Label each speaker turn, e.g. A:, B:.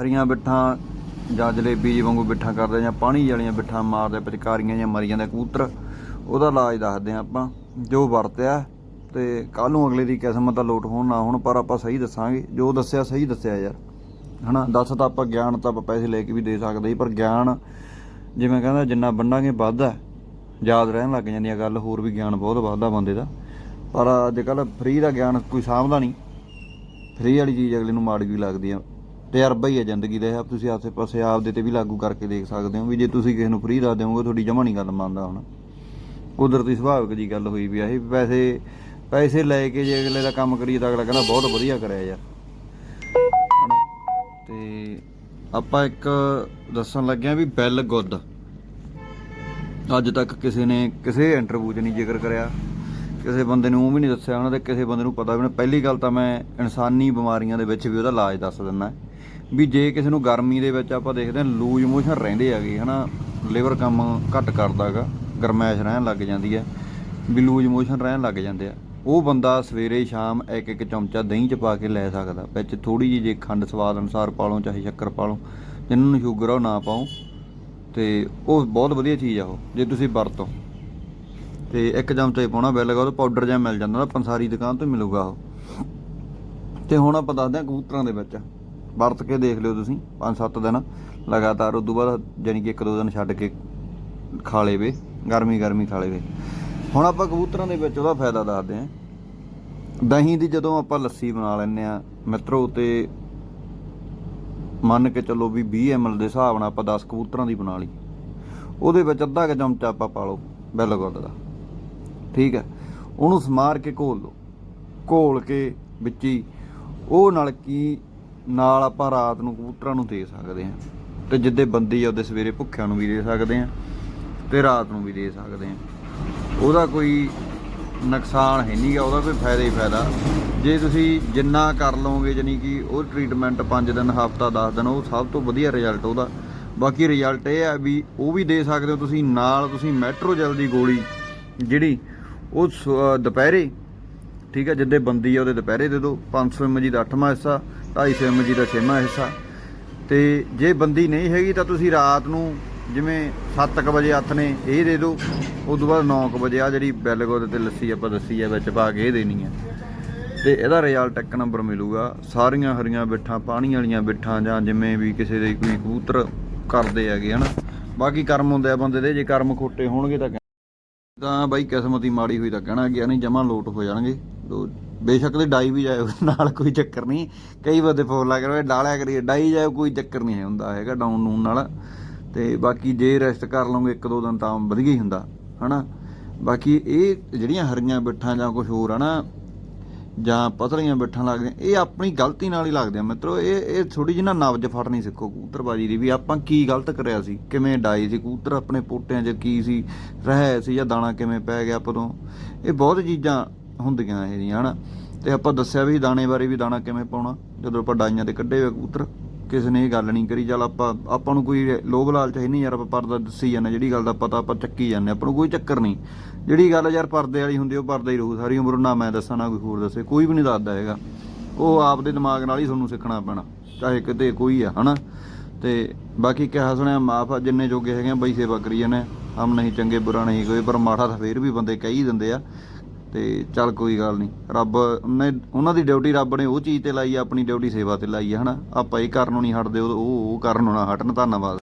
A: ਹਰੀਆਂ ਬਿੱਠਾਂ ਜਾਂ ਜਲੇਬੀ ਜੀ ਵਾਂਗੂ ਬਿੱਠਾਂ ਕਰਦੇ ਜਾਂ ਪਾਣੀ ਵਾਲੀਆਂ ਬਿੱਠਾਂ ਮਾਰਦੇ, ਪਿਚਕਾਰੀਆਂ ਜਾਂ ਮਰੀ ਜਾਂਦੇ ਕਬੂਤਰ, ਉਹਦਾ ਇਲਾਜ ਦੱਸਦੇ ਹਾਂ ਆਪਾਂ, ਜੋ ਵਰਤਿਆ ਤੇ ਕੱਲ ਨੂੰ ਅਗਲੇ ਦੀ ਕਿਸਮਤ ਦਾ ਲੋਟ ਹੋਣ ਨਾ ਹੋਣ, ਪਰ ਆਪਾਂ ਸਹੀ ਦੱਸਾਂਗੇ, ਜੋ ਦੱਸਿਆ ਸਹੀ ਦੱਸਿਆ ਯਾਰ, ਹਨਾ? ਦੱਸ ਤਾਂ ਆਪਾਂ ਗਿਆਨ ਤਾਂ ਆਪਾਂ ਪੈਸੇ ਲੈ ਕੇ ਵੀ ਦੇ ਸਕਦੇ ਸੀ ਪਰ ਗਿਆਨ ਜਿਵੇਂ ਕਹਿੰਦਾ, ਜਿੰਨਾ ਵੰਡਾਂਗੇ ਵੱਧਦਾ ਯਾਦ ਰਹਿਣ ਲੱਗ ਜਾਂਦੀ ਆ ਗੱਲ, ਹੋਰ ਵੀ ਗਿਆਨ ਬਹੁਤ ਵੱਧਦਾ ਬੰਦੇ ਦਾ। ਪਰ ਅੱਜ ਕੱਲ ਫ੍ਰੀ ਦਾ ਗਿਆਨ ਕੋਈ ਸਾਂਭਦਾ ਨਹੀਂ ਫ੍ਰੀ ਵਾਲੀ ਚੀਜ਼ ਅਗਲੇ ਨੂੰ ਮਾੜੀ ਵੀ ਲੱਗਦੀ ਆ। ਤਜਰਬਾ ਹੀ ਹੈ ਜ਼ਿੰਦਗੀ ਦਾ ਆਪ ਤੁਸੀਂ ਆਸੇ ਪਾਸੇ ਆਪਦੇ ਤੇ ਵੀ ਲਾਗੂ ਕਰਕੇ ਦੇਖ ਸਕਦੇ ਹੋ ਵੀ ਜੇ ਤੁਸੀਂ ਕਿਸੇ ਨੂੰ ਫ੍ਰੀ ਦਾ ਦਿਓਗੇ, ਤੁਹਾਡੀ ਜਮਾ ਨਹੀਂ ਗੱਲ ਮੰਨਦਾ ਹੁਣ। ਕੁਦਰਤੀ ਸੁਭਾਵਿਕ ਜੀ ਗੱਲ ਹੋਈ ਵੀ ਆ, ਇਹ ਪੈਸੇ ਪੈਸੇ ਲੈ ਕੇ ਜੇ ਅਗਲੇ ਦਾ ਕੰਮ ਕਰੀਏ ਤਾਂ ਅਗਲਾ ਕਹਿੰਦਾ ਬਹੁਤ ਵਧੀਆ ਕਰਿਆ ਯਾਰ। ਤੇ ਆਪਾਂ ਇੱਕ ਦੱਸਣ ਲੱਗਿਆ ਵੀ ਬੈਲ ਗੁੱਦ। ਅੱਜ ਤੱਕ ਕਿਸੇ ਨੇ ਕਿਸੇ ਇੰਟਰਵਿਊ 'ਚ ਨਹੀਂ ਜ਼ਿਕਰ ਕਰਿਆ। ਕਿਸੇ ਬੰਦੇ ਨੂੰ ਉਹ ਵੀ ਨਹੀਂ ਦੱਸਿਆ, ਉਹਨਾਂ ਦੇ ਕਿਸੇ ਬੰਦੇ ਨੂੰ ਪਤਾ ਵੀ ਨਹੀਂ। ਪਹਿਲੀ ਗੱਲ ਤਾਂ ਮੈਂ ਇਨਸਾਨੀ ਬਿਮਾਰੀਆਂ ਦੇ ਵਿੱਚ ਵੀ ਉਹਦਾ ਇਲਾਜ ਦੱਸ ਦਿੰਦਾ। ਵੀ ਜੇ ਕਿਸੇ ਨੂੰ ਗਰਮੀ ਦੇ ਵਿੱਚ ਆਪਾਂ ਦੇਖਦੇ ਹਾਂ ਲੂਜ ਮੋਸ਼ਨ ਰਹਿੰਦੇ ਹੈਗੇ, ਹਨਾ ਲਿਵਰ ਕੰਮ ਘੱਟ ਕਰਦਾਗਾ ਗਰਮੈਸ਼ ਰਹਿਣ ਲੱਗ ਜਾਂਦੀ ਹੈ, ਵੀ ਲੂਜ ਮੋਸ਼ਨ ਰਹਿਣ ਲੱਗ ਜਾਂਦੇ ਆ। ਉਹ ਬੰਦਾ ਸਵੇਰੇ ਸ਼ਾਮ ਇੱਕ ਇੱਕ ਚਮਚਾ ਦਹੀਂ ਚ ਪਾ ਕੇ ਲੈ ਸਕਦਾ, ਵਿੱਚ ਥੋੜੀ ਜਿਹੀ ਜੇ ਖੰਡ ਸਵਾਦ ਅਨੁਸਾਰ ਪਾ ਲਓ, ਚਾਹੇ ਸ਼ੱਕਰ ਪਾ ਲਓ ਜਿਨ੍ਹਾਂ ਨੂੰ ਸ਼ੂਗਰ ਆ ਉਹ ਨਾ ਪਾਓ, ਤੇ ਉਹ ਬਹੁਤ ਵਧੀਆ ਚੀਜ਼ ਆ ਉਹ, ਜੇ ਤੁਸੀਂ ਵਰਤੋ। ਤੇ ਇੱਕ ਚਮਚਾ ਹੀ ਪਾਉਣਾ, ਬਿੱਲ ਲਗਾ ਉਹ ਪਾਊਡਰ ਜਿਹਾ ਮਿਲ ਜਾਂਦਾ ਨਾ, ਪੰਸਾਰੀ ਦੁਕਾਨ ਤੋਂ ਹੀ ਮਿਲੂਗਾ ਉਹ। ਤੇ ਹੁਣ ਆਪਾਂ ਦੱਸਦੇ ਹਾਂ ਕਬੂਤਰਾਂ ਦੇ ਵਿੱਚ। ਵਰਤ ਕੇ ਦੇਖ ਲਿਓ ਤੁਸੀਂ 5-7 ਦਿਨ ਲਗਾਤਾਰ, ਉਦੋਂ ਬਾਅਦ ਜਾਨੀ ਕਿ ਇੱਕ ਦੋ ਦਿਨ ਛੱਡ ਕੇ ਖਾ ਲੇਵੇ ਗਰਮੀ ਗਰਮੀ ਖਾ ਲੇਵੇ ਹੁਣ ਆਪਾਂ ਕਬੂਤਰਾਂ ਦੇ ਵਿੱਚ ਉਹਦਾ ਫਾਇਦਾ ਦੱਸਦੇ ਹਾਂ। ਦਹੀਂ ਦੀ ਜਦੋਂ ਆਪਾਂ ਲੱਸੀ ਬਣਾ ਲੈਂਦੇ ਆ ਮਿੱਤਰੋ ਤੇ ਮੰਨ ਕੇ ਚੱਲੋ ਵੀ 20 ml ਦੇ ਹਿਸਾਬ ਨਾਲ ਆਪਾਂ 10 ਕਬੂਤਰਾਂ ਦੀ ਬਣਾ ਲਈ। ਉਹਦੇ ਵਿੱਚ ਅੱਧਾ ਕੁ ਚਮਚਾ ਆਪਾਂ ਪਾ ਲਓ, ਬੈਲ ਗੁੱਡ ਦਾ। ਠੀਕ ਹੈ? ਉਹਨੂੰ ਸਮਾਰ ਕੇ ਘੋਲ ਲਓ। ਘੋਲ ਕੇ ਵਿੱਚ ਹੀ, ਉਹ ਨਾਲ ਕੀ ਨਾਲ ਆਪਾਂ ਰਾਤ ਨੂੰ ਕਬੂਤਰਾਂ ਨੂੰ ਦੇ ਸਕਦੇ ਹਾਂ। ਤੇ ਜਿੱਦੇ ਬੰਦੀ ਆ, ਉਹਦੇ ਸਵੇਰੇ ਭੁੱਖਿਆਂ ਨੂੰ ਵੀ ਦੇ ਸਕਦੇ ਹਾਂ ਤੇ ਰਾਤ ਨੂੰ ਵੀ ਦੇ ਸਕਦੇ ਹਾਂ। ਉਹਦਾ ਕੋਈ ਨੁਕਸਾਨ ਹੈ ਨਹੀਂਗਾ ਉਹਦਾ ਕੋਈ ਫਾਇਦਾ ਹੀ ਫਾਇਦਾ। ਜੇ ਤੁਸੀਂ ਜਿੰਨਾ ਕਰ ਲਓਗੇ ਜਾਨੀ ਕਿ ਉਹ ਟ੍ਰੀਟਮੈਂਟ 5 ਦਿਨ, ਹਫਤਾ 10 ਦਿਨ, ਉਹ ਸਭ ਤੋਂ ਵਧੀਆ ਰਿਜ਼ਲਟ ਉਹਦਾ। ਬਾਕੀ ਰਿਜ਼ਲਟ ਇਹ ਹੈ ਵੀ ਉਹ ਵੀ ਦੇ ਸਕਦੇ ਹੋ ਤੁਸੀਂ, ਨਾਲ ਤੁਸੀਂ ਮੈਟਰੋਜੈਲ ਦੀ ਗੋਲੀ ਜਿਹੜੀ ਉਹ ਸ- ਦੁਪਹਿਰੇ ਠੀਕ ਹੈ, ਜਿੱਦੇ ਬੰਦੀ ਆ, ਉਹਦੇ ਦੁਪਹਿਰੇ ਦੇ ਦਿਓ। 500 mg ਦਾ 8ਵਾਂ ਹਿੱਸਾ 250 mg ਦਾ 6ਵਾਂ ਹਿੱਸਾ। ਤੇ ਜੇ ਬੰਦੀ ਨਹੀਂ ਹੈਗੀ ਤਾਂ ਤੁਸੀਂ ਰਾਤ ਨੂੰ ਜਿਵੇਂ 7:00 ਵਜੇ ਹੱਥ ਨੇ ਇਹ ਦੇ ਦਿਓ ਉਸ ਤੋਂ ਬਾਅਦ 9:00 ਵਜੇ ਆ ਜਿਹੜੀ ਬੈਲਗੋਦ ਤੇ ਲੱਸੀ ਆਪਾਂ ਦੱਸੀ ਹੈ ਵਿੱਚ ਪਾ ਕੇ ਇਹ ਦੇਣੀ ਹੈ ਤੇ ਇਹਦਾ ਰਿਜ਼ਲਟ ਇੱਕ ਨੰਬਰ ਮਿਲੂਗਾ, ਸਾਰੀਆਂ ਹਰੀਆਂ ਬਿੱਠਾਂ ਪਾਣੀ ਵਾਲੀਆਂ ਬਿੱਠਾਂ ਜਾਂ ਜਿਵੇਂ ਵੀ ਕਿਸੇ ਦੇ ਕੋਈ ਕਬੂਤਰ ਕਰਦੇ ਹੈਗੇ, ਹਨਾ। ਬਾਕੀ ਕਰਮ ਹੁੰਦੇ ਆ ਬੰਦੇ ਦੇ, ਜੇ ਕਰਮ ਖੋਟੇ ਹੋਣਗੇ ਤਾਂ ਤਾਂ ਬਾਈ ਕਿਸਮਤ ਹੀ ਮਾੜੀ ਹੋਈ ਤਾਂ ਕਹਿਣਾ ਗਿਆ ਨਹੀਂ ਜਮਾ ਲੋਟ ਹੋ ਜਾਣਗੇ। ਤੋ ਬੇਸ਼ੱਕ ਤੇ ਡਾਈ ਵੀ ਜਾਏ ਨਾਲ ਕੋਈ ਚੱਕਰ ਨਹੀਂ। ਕਈ ਬੰਦੇ ਫੋਨ ਲਾ ਕੇ ਡਾਲਿਆ ਕਰੀਏ। ਡਾਈ ਜਾਏ ਕੋਈ ਚੱਕਰ ਨਹੀਂ ਹੈ ਹੁੰਦਾ ਹੈਗਾ ਡਾਊਨ ਨੂਨ ਨਾਲ। ਤੇ ਬਾਕੀ ਜੇ ਰੈਸਟ ਕਰ ਲਓਗੇ, ਇੱਕ ਦੋ ਦਿਨ ਤਾਂ ਵਧੀਆ ਹੀ ਹੁੰਦਾ, ਹਨਾ? ਬਾਕੀ ਇਹ ਜਿਹੜੀਆਂ ਹਰੀਆਂ ਬਿੱਠਾਂ ਜਾਂ ਕੁਝ ਹੋਰ ਆ ਨਾ, ਜਾਂ ਪਤਲੀਆਂ ਬਿੱਠਾਂ ਲੱਗਦੀਆਂ, ਇਹ ਆਪਣੀ ਗਲਤੀ ਨਾਲ ਹੀ ਲੱਗਦੇ ਆ ਮਿੱਤਰੋ, ਇਹ ਇਹ ਥੋੜੀ ਜਿਹੀ ਨਾ ਨਬਜ ਫੜਨੀ ਸਿੱਖੋ ਕੂਤਰਬਾਜ਼ੀ ਦੀ, ਵੀ ਆਪਾਂ ਕੀ ਗਲਤ ਕਰਿਆ ਸੀ, ਕਿਵੇਂ ਡਾਈ ਸੀ ਕੂਤਰ ਆਪਣੇ ਪੋਟਿਆਂ 'ਚ ਕੀ ਸੀ, ਰਹਿ ਸੀ ਜਾਂ ਦਾਣਾ ਕਿਵੇਂ ਪੈ ਗਿਆ ਆਪਾਂ ਇਹ ਬਹੁਤ ਚੀਜ਼ਾਂ ਹੁੰਦੀਆਂ ਇਹ ਦੀਆਂ ਹਨਾ? ਤੇ ਆਪਾਂ ਦੱਸਿਆ ਵੀ ਦਾਣੇ ਬਾਰੇ ਵੀ ਦਾਣਾ ਕਿਵੇਂ ਪਾਉਣਾ, ਜਦੋਂ ਆਪਾਂ ਡਾਈਆਂ ਤੇ ਕੱਢੇ ਹੋਏ ਕਬੂਤਰ, ਕਿਸੇ ਨੇ ਇਹ ਗੱਲ ਨਹੀਂ ਕਰੀ, ਚੱਲ ਆਪਾਂ ਆਪਾਂ ਨੂੰ ਕੋਈ ਲੋਭ ਲਾਲਚ ਹੈ ਨਹੀਂ ਯਾਰ, ਆਪਾਂ ਪਰਦਾ ਦੱਸੀ ਜਾਂਦੇ, ਜਿਹੜੀ ਗੱਲ ਦਾ ਪਤਾ ਆਪਾਂ ਚੱਕੀ ਜਾਂਦੇ, ਆਪਾਂ ਨੂੰ ਕੋਈ ਚੱਕਰ ਨਹੀਂ। ਜਿਹੜੀ ਗੱਲ ਯਾਰ ਪਰਦੇ ਵਾਲੀ ਹੁੰਦੀ, ਉਹ ਪਰਦਾ ਹੀ ਰਹੂ, ਸਾਰੀ ਉਮਰ ਨਾ ਮੈਂ ਦੱਸਾਂ ਨਾ ਕੋਈ ਹੋਰ ਦੱਸੇ, ਕੋਈ ਵੀ ਨਹੀਂ ਦੱਸਦਾ ਹੈਗਾ। ਉਹ ਆਪਦੇ ਦਿਮਾਗ ਨਾਲ ਹੀ ਤੁਹਾਨੂੰ ਸਿੱਖਣਾ ਪੈਣਾ, ਚਾਹੇ ਕਿਤੇ ਕੋਈ ਆ, ਹਨਾ? ਤੇ ਬਾਕੀ ਕਿਹਾ ਸੁਣਿਆ, ਮਾਫ ਜਿੰਨੇ ਜੋਗੇ ਹੈਗੇ ਆ, ਬਈ ਸੇਵਾ ਕਰੀ ਜਾਂਦੇ ਹਮ ਨਹੀਂ ਚੰਗੇ, ਬੁਰਾ ਨਹੀਂ ਕੋਈ, ਪਰ ਮਾੜਾ ਤਾਂ ਫੇਰ ਵੀ ਬੰਦੇ ਕਹੀ ਦਿੰਦੇ ਆ। ਤੇ ਚੱਲ ਕੋਈ ਗੱਲ ਨਹੀਂ। ਰੱਬ ਨੇ ਉਹਨਾਂ ਦੀ ਡਿਊਟੀ ਰੱਬ ਨੇ ਉਹ ਚੀਜ਼ ਤੇ ਲਾਈ ਆ, ਆਪਣੀ ਡਿਊਟੀ ਸੇਵਾ ਤੇ ਲਾਈ ਆ, ਹਨਾ? ਆਪਾਂ ਇਹ ਕਰਨ ਨੂੰ ਨਹੀਂ ਹਟਦੇ, ਉਹ ਉਹ ਕਰਨ ਨੂੰ ਨਾ ਹਟਣ, ਧੰਨਵਾਦ।